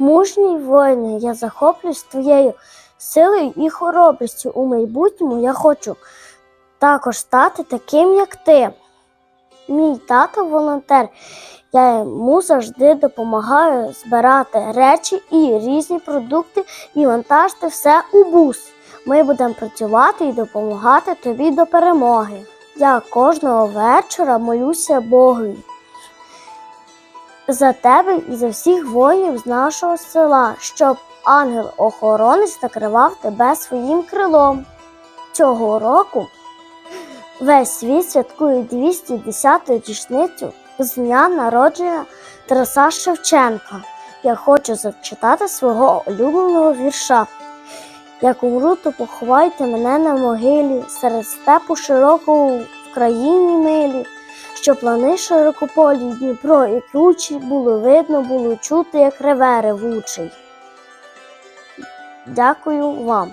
Мужній воїне, я захоплююсь твоєю силою і хоробрістю. У майбутньому я хочу також стати таким, як ти. Мій тато волонтер. Я йому завжди допомагаю збирати речі і різні продукти і вантажити все у бус. Ми будемо працювати і допомагати тобі до перемоги. Я кожного вечора молюся Богові за тебе і за всіх воїнів з нашого села, щоб ангел-охоронець накривав тебе своїм крилом. Цього року весь світ святкує 210-ту річницю з дня народження Тараса Шевченка. Я хочу зачитати свого улюбленого вірша. Як умру, то поховайте мене на могилі серед степу широкого в країні милі, що плани широкополі, Дніпро і кручі було видно, було чути, як реве ревучий. Дякую вам.